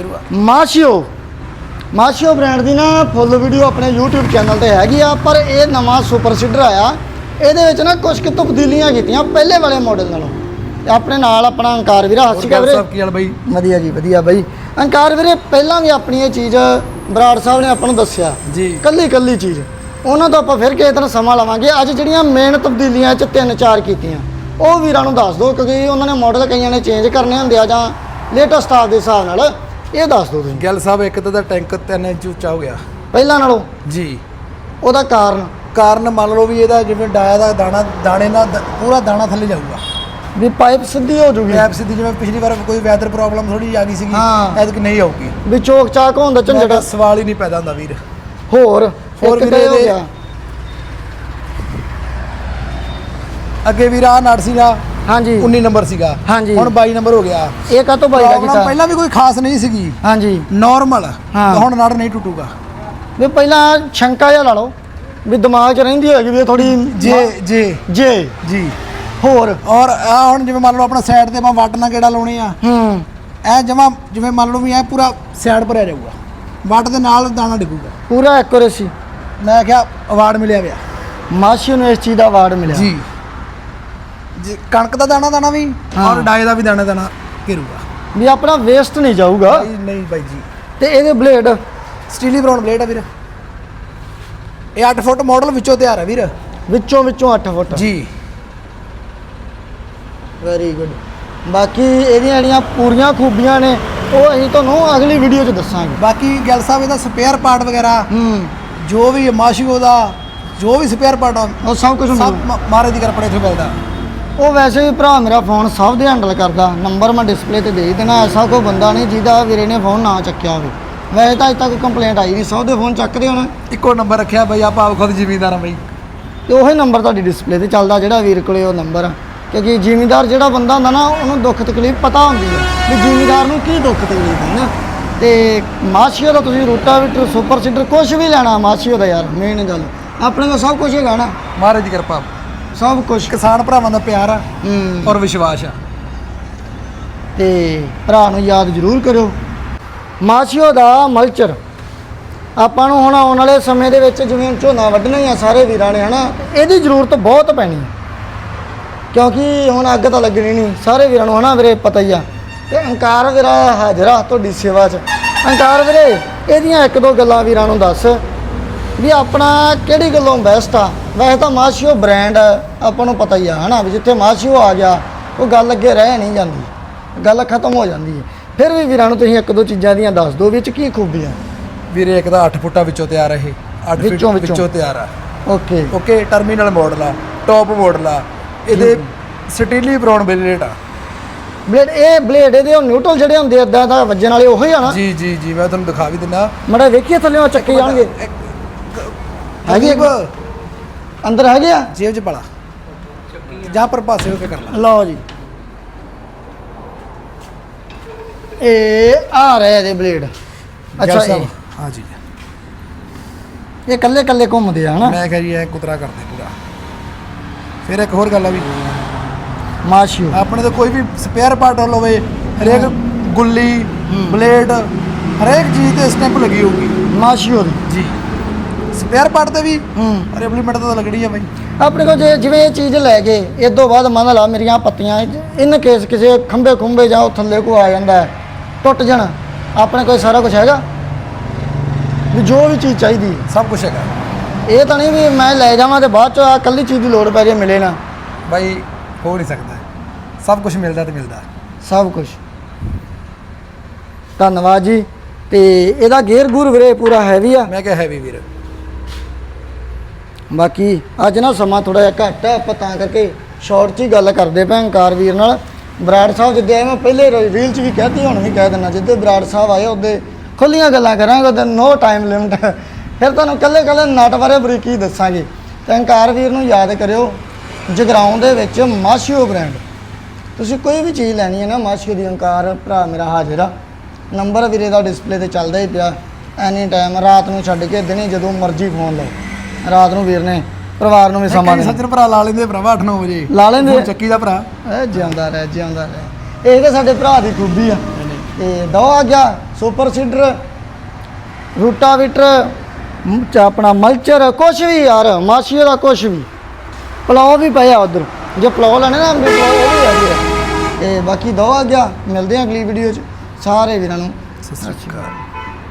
ਸ਼ੁਰੂਆਤ ਮਾਸ਼ੀਓ ਮਾਸ਼ੀਓ ਬ੍ਰਾਂਡ ਦੀ ਨਾ ਫੁੱਲ ਵੀਡੀਓ ਆਪਣੇ YouTube ਚੈਨਲ ਤੇ ਹੈਗੀ ਆ ਪਰ ਇਹ ਨਵਾਂ ਸੁਪਰ ਸੀਡਰ ਆਇਆ। ਇਹਦੇ ਵਿੱਚ ਨਾ ਕੁਝ ਕੁ ਤਬਦੀਲੀਆਂ ਕੀਤੀਆਂ ਪਹਿਲੇ ਵਾਲੇ ਮਾਡਲ ਨਾਲੋਂ। ਆਪਣੇ ਨਾਲ ਆਪਣਾ ਅੰਕਾਰ ਵੀਰਾ ਹੱਸੀ ਗੱਲ ਵੀਰੇ। ਸਾਹਿਬ ਕੀ ਹਾਲ ਬਾਈ? ਵਧੀਆ ਜੀ ਵਧੀਆ ਬਾਈ। ਅੰਕਾਰ ਵੀਰੇ ਪਹਿਲਾਂ ਵੀ ਆਪਣੀ ਇਹ ਚੀਜ਼ ਬਰਾੜ ਸਾਹਿਬ ਨੇ ਆਪਾਂ ਨੂੰ ਦੱਸਿਆ। ਜੀ। ਕੱਲੀ ਕੱਲੀ ਚੀਜ਼। ਉਹਨਾਂ ਤੋਂ ਆਪਾਂ ਫਿਰ ਕਿਸੇ ਦਿਨ ਸਮਾਂ ਲਵਾਂਗੇ। ਅੱਜ ਜਿਹੜੀਆਂ ਮੇਨ ਤਬਦੀਲੀਆਂ ਚ ਤਿੰਨ ਚਾਰ ਕੀਤੀਆਂ। ਉਹ ਵੀਰਾਂ ਨੂੰ ਦੱਸ ਦਿਓ ਕਿਉਂਕਿ ਉਹਨਾਂ ਨੇ ਮਾਡਲ ਕਈਆਂ ਨੇ ਚੇਂਜ ਕਰਨੇ ਹੁੰਦੇ ਆ ਜਾਂ ਲੇਟੈਸਟ ਆਪ ਦੇ ਹਿਸਾਬ ਨਾਲ। ਇਹ ਦੱਸ ਦਿਓ ਤੁਸੀਂ। ਗੱਲ ਸਾਹਿਬ ਇੱਕ ਤਾਂ ਦਾ ਟੈਂਕ 3 ਇੰਚ ਉੱਚਾ ਹੋ ਗਿਆ। ਪਹਿਲਾਂ ਨਾਲੋਂ? ਜੀ। ਉਹਦਾ ਕਾਰਨ? ਕਾਰਨ ਮੰਨ ਲਓ ਵੀ ਇਹਦਾ ਜਿਵੇਂ ਡਾਇਆ ਦਾ ਦਾਣਾ ਦਾਣੇ ਨਾਲ ਦ- ਪੂਰਾ ਦਾਣਾ ਥੱਲੇ ਜਾਊਗਾ। ਵੀ ਪਾਈਪ ਸਿੱਧੀ ਹੋ ਜੂਗੀ। ਐਪ ਸਿੱਧੀ ਜਿਵੇਂ ਪਿਛਲੀ ਵਾਰ ਕੋਈ ਵੈਦਰ ਪ੍ਰੋਬਲਮ ਥੋੜੀ ਆ ਗਈ ਸੀਗੀ ਹਾਂ। ਐਤਕ ਨਹੀਂ ਆਊਗੀ। ਵੀ ਚੋਕ ਚਾਕ ਹੋਣ ਦਾ ਸਵਾਲ ਹੀ ਨਹੀਂ ਪੈਦਾ ਹੁੰਦਾ ਵੀਰ। ਹੋਰ ਹੋਰ ਇੱਕ ਵੀਰੇ ਤੇ ਹੋ ਇਹਦੇ- ਗਿਆ। ਅੱਗੇ ਵੀਰ ਆ ਸੀਗਾ ਹਾਂਜੀ। 19 ਨੰਬਰ ਸੀਗਾ। ਹਾਂਜੀ। ਹੁਣ 22 ਨੰਬਰ ਹੋ ਗਿਆ। ਇਹ ਕਾ ਤੋਂ ਬਾਈ ਦਾ ਕੀਤਾ? ਪਹਿਲਾਂ ਵੀ ਕੋਈ ਖਾਸ ਨਹੀਂ ਸੀਗੀ। ਹਾਂਜੀ। ਨਾਰਮਲ ਹਾਂ। ਹੁਣ ਨੜ ਨਹੀਂ ਟੁੱਟੂਗਾ। ਵੀ ਪਹਿਲਾਂ ਸ਼ੰਕਾ ਜਿਹਾ ਲਾ ਲਓ ਵੀ ਦਿਮਾਗ 'ਚ ਰਹਿੰਦੀ ਹੋਏਗੀ ਵੀ ਥੋੜੀ ਜੇ ਜੇ। ਜੇ। ਜੀ। ਹੋਰ? ਔਰ ਆ ਹੁਣ ਜਿਵੇਂ ਮੰਨ ਲਓ ਆਪਣਾ ਸਾਈਡ ਤੇ ਆਪਾਂ ਵੱਟ ਨਾਲ ਕਿਹੜਾ ਲਾਉਣੇ ਆ। ਹੂੰ। ਇਹ ਜਮਾ ਜਿਵੇਂ ਮੰਨ ਲਓ ਵੀ ਇਹ ਪੂਰਾ ਸਾਈਡ ਪਰ ਆ ਜਾਊਗਾ। ਵੱਟ ਦੇ ਨਾਲ ਦਾਣਾ ਡਿੱਗੂਗਾ। ਪੂਰਾ ਐਕੂਰੇਸੀ ਮੈਂ ਕਿਹਾ ਅਵਾਰਡ ਮਿਲਿਆ ਵਿਆ ਮਾਸ਼ੀ ਨੂੰ ਇਸ ਚੀਜ਼ ਦਾ ਅਵਾਰਡ ਮਿਲਿਆ। ਜੀ। ਜੀ ਕਣਕ ਦਾ ਦਾਣਾ ਦਾਣਾ ਵੀ। ਔਰ ਡਾਏ ਦਾ ਵੀ ਦਾਣਾ ਦਾਣਾ ਘਿਰੂਗਾ। ਵੀ ਆਪਣਾ ਵੇਸਟ ਨਹੀਂ ਜਾਊਗਾ। ਨਹੀਂ ਬਾਈ ਜੀ। ਤੇ ਇਹਦੇ ਬਲੇਡ ਸਟੀਲੀ ਬਰਾਊਨ ਬਲੇਡ ਆ ਵੀਰ। ਇਹ 8 ਫੁੱਟ ਮਾਡਲ ਵਿੱਚੋਂ ਤਿਆਰ ਆ ਵੀਰ। ਵਿੱਚੋਂ ਵਿੱਚੋਂ 8 ਫੁੱਟ। ਜੀ। ਵੈਰੀ ਗੁੱਡ ਬਾਕੀ ਇਹਦੀਆਂ ਜਿਹੜੀਆਂ ਪੂਰੀਆਂ ਖੂਬੀਆਂ ਨੇ ਉਹ ਅਸੀਂ ਤੁਹਾਨੂੰ ਅਗਲੀ ਵੀਡੀਓ 'ਚ ਦੱਸਾਂਗੇ। ਬਾਕੀ ਗੱਲ ਸਾਹਿਬ ਇਹਦਾ ਸਪੇਅਰ ਪਾਰਟ ਵਗੈਰਾ ਹੂੰ। ਜੋ ਵੀ ਮਾਸ਼ੀਓ ਦਾ ਜੋ ਵੀ ਸਪੇਅਰ ਪਾਰਟ ਆ ਉਹ ਸਭ ਕੁਝ ਸਭ ਮ- ਮਹਾਰਾਜ ਦੀ ਕਿਰਪਾ ਨਾਲ ਇੱਥੇ ਮਿਲਦਾ। ਉਹ ਵੈਸੇ ਵੀ ਭਰਾ ਮੇਰਾ ਫੋਨ ਸਭ ਦੇ ਹੈਂਡਲ ਕਰਦਾ ਨੰਬਰ ਮੈਂ ਡਿਸਪਲੇ ਤੇ ਦੇ ਹੀ ਦੇਣਾ ਐਸਾ ਕੋਈ ਬੰਦਾ ਨਹੀਂ ਜਿਹਦਾ ਵੀਰੇ ਨੇ ਫੋਨ ਨਾ ਚੱਕਿਆ ਹੋਵੇ। ਵੈਸੇ ਤਾਂ ਅਜੇ ਤੱਕ ਕੰਪਲੇਂਟ ਆਈ ਨਹੀਂ ਸਭ ਦੇ ਫੋਨ ਚੱਕਦੇ ਹੁਣ। ਇੱਕੋ ਨੰਬਰ ਰੱਖਿਆ ਬਈ ਆਪਾਂ ਆਪ ਖੁਦ ਜ਼ਿਮੀਂਦਾਰ ਆ ਬਈ। ਤੇ ਉਹੀ ਨੰਬਰ ਤੁਹਾਡੀ ਡਿਸਪਲੇ ਤੇ ਚੱਲਦਾ ਜਿਹੜਾ ਵੀਰ ਕੋਲੇ ਉਹ ਨੰਬਰ ਆ। ਕਿਉਂਕਿ ਜ਼ਿਮੀਦਾਰ ਜਿਹੜਾ ਬੰਦਾ ਹੁੰਦਾ ਨਾ ਉਹਨੂੰ ਦੁੱਖ ਤਕਲੀਫ ਪਤਾ ਹੁੰਦੀ ਹੈ। ਵੀ ਜ਼ਿਮੀਦਾਰ ਨੂੰ ਕੀ ਦੁੱਖ ਤਕਲੀਫ ਹੈ ਨਾ। ਤੇ ਮਾਸ਼ੀਓ ਦਾ ਤੁਸੀਂ ਰੂਟਾਵੀਟਰ ਸੁਪਰ ਸੀਡਰ ਕੁਝ ਵੀ ਲੈਣਾ ਮਾਸ਼ੀਓ ਦਾ ਯਾਰ ਮੇਨ ਗੱਲ। ਆਪਣੇ ਕੋਲ ਸਭ ਕੁਝ ਹੈਗਾ ਨਾ। ਮਹਾਰਾਜ ਦੀ ਕਿਰਪਾ। ਸਭ ਕੁਝ ਕਿਸਾਨ ਭਰਾਵਾਂ ਦਾ ਪਿਆਰ ਆ ਹੂੰ। ਔਰ ਵਿਸ਼ਵਾਸ ਆ। ਤੇ ਭਰਾ ਨੂੰ ਯਾਦ ਜ਼ਰੂਰ ਕਰਿਓ। ਮਾਸ਼ੀਓ ਦਾ ਮਲਚਰ। ਆਪਾਂ ਨੂੰ ਹੁਣ ਆਉਣ ਵਾਲੇ ਸਮੇਂ ਦੇ ਵਿੱਚ ਜਿਵੇਂ ਝੋਨਾ ਵੱਢਣਾ ਹੀ ਆ ਸਾਰੇ ਵੀਰਾਂ ਨੇ ਹਨਾ ਇਹਦੀ ਜ਼ਰੂਰਤ ਬਹੁਤ ਪੈਣੀ ਹੈ ਕਿਉਂਕਿ ਹੁਣ ਅੱਗ ਤਾਂ ਲੱਗਣੀ ਨਹੀਂ ਸਾਰੇ ਵੀਰਾਂ ਨੂੰ ਹਨਾ ਵੀਰੇ ਪਤਾ ਹੀ ਆ। ਤੇ ਅੰਕਾਰ ਵੀਰਾ ਹਾਜ਼ਰ ਆ ਤੁਹਾਡੀ ਸੇਵਾ 'ਚ। ਅੰਕਾਰ ਵੀਰੇ ਇਹਦੀਆਂ ਇੱਕ ਦੋ ਗੱਲਾਂ ਵੀਰਾਂ ਨੂੰ ਦੱਸ। ਵੀ ਆਪਣਾ ਕਿਹੜੀ ਗੱਲੋਂ ਬੈਸਟ ਆ? ਵੈਸੇ ਤਾਂ ਮਾਸ਼ੀਓ ਬ੍ਰਾਂਡ ਆਪਾਂ ਨੂੰ ਪਤਾ ਹੀ ਆ ਹਨਾ? ਵੀ ਜਿੱਥੇ ਮਾਸ਼ੀਓ ਆ ਗਿਆ ਉਹ ਗੱਲ ਅੱਗੇ ਰਹਿ ਨਹੀਂ ਜਾਂਦੀ। ਗੱਲ ਖਤਮ ਹੋ ਜਾਂਦੀ ਹੈ। ਫਿਰ ਵੀ ਵੀਰਾਂ ਨੂੰ ਤੁਸੀਂ ਇੱਕ ਦੋ ਚੀਜ਼ਾਂ ਦੀਆਂ ਦੱਸ ਦਿਓ ਵਿੱਚ ਕੀ ਖੂਬੀਆਂ ਵੀਰੇ ਇੱਕ ਤਾਂ 8 ਫੁੱਟਾ ਵਿੱਚੋਂ ਤਿਆਰ ਇਹ। 8 ਫੁੱਟ ਵਿੱਚੋਂ- ਤਿਆਰ ਆ। ਓਕੇ। ਓਕੇ ਟਰਮੀਨਲ ਮਾਡਲ ਆ ਟੌਪ ਮਾਡਲ ਆ। ਇਹਦੇ ਸਟੀਲੀ ਬਰਾਊਨ ਬਲੇਡ ਆ। ਬਲੇਡ ਇਹ ਬਲੇਡ ਇਹਦੇ ਉਹ ਨਿਊਟਰਲ ਜਿਹੜੇ ਹੁੰਦੇ ਇਦਾਂ ਦਾ ਵੱਜਣ ਵਾਲੇ ਉਹੀ ਆ ਨਾ? ਜੀ ਜੀ ਜੀ ਮੈਂ ਤੁਹਾਨੂੰ ਦਿਖਾ ਵੀ ਦਿੰਦਾ। ਮੜਾ ਵੇਖੀਏ ਥੱਲੇ ਚੱਕੇ ਜਾਣਗੇ। ਹੈਗੇ ਅੰਦਰ ਹੈਗੇ ਆ? ਜੇਬ 'ਚ ਪੜਾ ਜਾਂ ਪਰ ਪਾਸੇ ਹੋ ਕੇ ਕਰ ਲਾ। ਲਓ ਜੀ। ਇਹ ਆ ਰਹੇ ਇਹਦੇ ਬਲੇਡ। ਅੱਛਾ ਇਹ। ਹਾਂ ਜੀ। ਇਹ ਕੱਲੇ ਕੱਲੇ ਘੁੰਮਦੇ ਆ ਹਨਾ? ਮੈਂ ਕਿਹਾ ਜੀ ਇਹ ਕੁਤਰਾ ਕਰਦੇ ਪੂਰਾ। ਫਿਰ ਇੱਕ ਹੋਰ ਗੱਲ ਆ ਵੀ। ਮਾਸ਼ੀਓ। ਆਪਣੇ ਤੋਂ ਕੋਈ ਵੀ ਸਪੇਅਰ ਪਾਰਟ ਹੋਵੇ ਹਰੇਕ ਗੁੱਲੀ ਬਲੇਡ ਹਰੇਕ ਚੀਜ਼ ਤੇ ਸਟੈਂਪ ਲੱਗੀ ਹੋਊਗੀ। ਮਾਸ਼ੀਓ ਦੀ। ਜੀ। ਸਪੇਅਰ ਪਾਰਟ ਤੇ ਵੀ? ਹੂੰ। ਰਿਪਲੀਮੈਂਟ ਤਾਂ ਲੱਗਣੀ ਆ ਬਾਈ। ਆਪਣੇ ਕੋਲ ਜੇ ਜਿਵੇਂ ਇਹ ਚੀਜ਼ ਲੈ ਗਏ ਇਹ ਤੋਂ ਬਾਅਦ ਮੰਨ ਲਾ ਮੇਰੀਆਂ ਪੱਤੀਆਂ ਇਨ ਕੇਸ ਕਿਸੇ ਖੰਬੇ ਖੁੰਬੇ ਜਾਂ ਉਹ ਥੱਲੇ ਕੋ ਆ ਜਾਂਦਾ ਟੁੱਟ ਜਾਣ ਆਪਣੇ ਕੋਲ ਸਾਰਾ ਕੁਝ ਹੈਗਾ? ਵੀ ਜੋ ਵੀ ਚੀਜ਼ ਚਾਹੀਦੀ। ਸਭ ਕੁਝ ਹੈਗਾ। ਇਹ ਤਾਂ ਨਹੀਂ ਵੀ ਮੈਂ ਲੈ ਜਾਵਾਂ ਤੇ ਬਾਅਦ ਚ ਆ ਕੱਲੀ ਚੀਜ਼ ਦੀ ਲੋੜ ਪੈ ਜੇ ਮਿਲੇ ਨਾ। ਬਾਈ ਹੋ ਨਹੀਂ ਸਕਦਾ। ਸਭ ਕੁਝ ਮਿਲਦਾ ਤੇ ਮਿਲਦਾ। ਸਭ ਕੁਝ ਧੰਨਵਾਦ ਜੀ। ਤੇ ਇਹਦਾ ਗੇਅਰ ਗੂਰ ਵੀਰੇ ਪੂਰਾ ਹੈਵੀ ਆ। ਮੈਂ ਕਿਹਾ ਹੈਵੀ ਵੀਰ। ਬਾਕੀ ਅੱਜ ਨਾ ਸਮਾਂ ਥੋੜਾ ਜਿਹਾ ਘੱਟ ਆ, ਆਪਾਂ ਤਾਂ ਕਰਕੇ ਸ਼ਾਰਟ 'ਚ ਹੀ ਗੱਲ ਕਰਦੇ ਪਏ ਅੰਕਾਰ ਵੀਰ ਨਾਲ। ਬਰਾੜ ਸਾਹਿਬ ਜਿੱਦੇ ਆਏ ਮੈਂ ਪਹਿਲੇ ਰੀਲ 'ਚ ਵੀ ਕਹਿਤੀ ਹੁਣ ਵੀ ਕਹਿ ਦਿੰਦਾ, ਜਿੱਦੇ ਬਰਾੜ ਸਾਹਿਬ ਆਏ ਉਹਦੇ ਖੁੱਲੀਆਂ ਗੱਲਾਂ ਕਰਾਂਗੇ, ਉਹਦੇ ਨੋ ਟਾਈਮ ਲਿਮਟ ਫਿਰ ਤੁਹਾਨੂੰ ਕੱਲੇ ਕੱਲੇ ਨਟ ਬਾਰੇ ਬਰੀਕੀ ਦੱਸਾਂਗੇ। ਤੇ ਅੰਕਾਰ ਵੀਰ ਨੂੰ ਯਾਦ ਕਰਿਓ, ਜਗਰਾਉਂ ਦੇ ਵਿੱਚ ਮਾਸ਼ੀਓ ਬ੍ਰਾਂਡ ਤੁਸੀਂ ਕੋਈ ਵੀ ਚੀਜ਼ ਲੈਣੀ ਹੈ ਨਾ, ਮਾਸ਼ੀਓ ਦੀ ਅੰਕਾਰ ਭਰਾ ਮੇਰਾ ਹਾਜ਼ਰ ਆ। ਨੰਬਰ ਵੀਰੇ ਦਾ ਡਿਸਪਲੇ ਤੇ ਚੱਲਦਾ ਹੀ ਪਿਆ। ਐਨੀ ਟਾਈਮ ਰਾਤ ਨੂੰ ਛੱਡ ਕੇ ਦਿਨੇ ਜਦੋਂ ਮਰਜ਼ੀ ਫੋਨ ਲਓ। ਰਾਤ ਨੂੰ ਵੀਰ ਨੇ ਪਰਿਵਾਰ ਨੂੰ ਵੀ ਸਮਾਂ ਦੇਣਾ। ਸੱਜਣ ਭਰਾ ਲਾ ਲੈਂਦੇ ਭਰਾਵਾ 8-9 ਵਜੇ। ਲਾ ਲੈਂਦੇ। ਚੱਕੀ ਦਾ ਭਰਾ। ਇਹ ਜਿਉਂਦਾ ਰਹਿ ਜਿਉਂਦਾ ਰਹਿ। ਇਹ ਤਾਂ ਸਾਡੇ ਭਰਾ ਦੀ ਖੂਬੀ ਆ। ਤੇ ਦੋ ਆ ਗਿਆ ਸੁਪਰ ਸੀਡਰ ਰੂਟਾਵੀਟਰ ਆਪਣਾ ਮਲਚਰ ਕੁਛ ਵੀ ਯਾਰ ਮਾਸ਼ੀਓ ਦਾ ਕੁਛ ਵੀ। ਪਲਾਓ ਵੀ ਪਿਆ ਉਧਰ। ਜੇ ਪਲਾਓ ਲੈਣੇ ਨਾ ਆਪਣੇ ਪਲਾਓ ਉਹ ਵੀ ਆ ਤੇ ਬਾਕੀ ਦੋ ਆ ਗਿਆ ਮਿਲਦੇ ਆ ਅਗਲੀ ਵੀਡੀਓ 'ਚ। ਸਾਰੇ ਵੀਰਾਂ ਨੂੰ। ਸਤਿ ਸ਼੍ਰੀ ਅਕਾਲ।